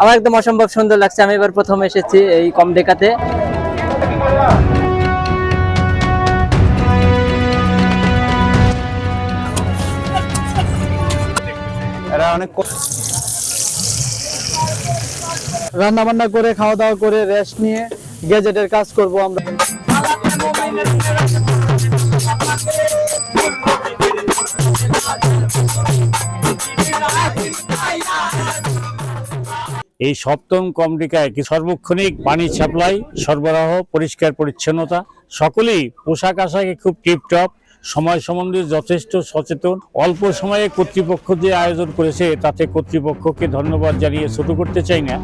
আমার একদম অসম্ভব সুন্দর লাগছে। আমি এবার প্রথম এসেছি এই কম ডেকাতে অনেক রান্না বান্না করে খাওয়া দাওয়া করে রেস্ট নিয়ে গ্যাজেটের কাজ করব আমরা। এই সপ্তম কমডিকায় কি সর্বক্ষণিক পানি সাপ্লাই, সরবরাহ, পরিষ্কার পরিচ্ছন্নতা, সকলেই পোশাক আশাকে খুব টিপটপ, সময় সম্বন্ধে যথেষ্ট সচেতন, অল্প সময়ে কর্তৃপক্ষ যে আয়োজন করেছে তাতে কর্তৃপক্ষকে ধন্যবাদ জানিয়ে ছোট করতে চাই না।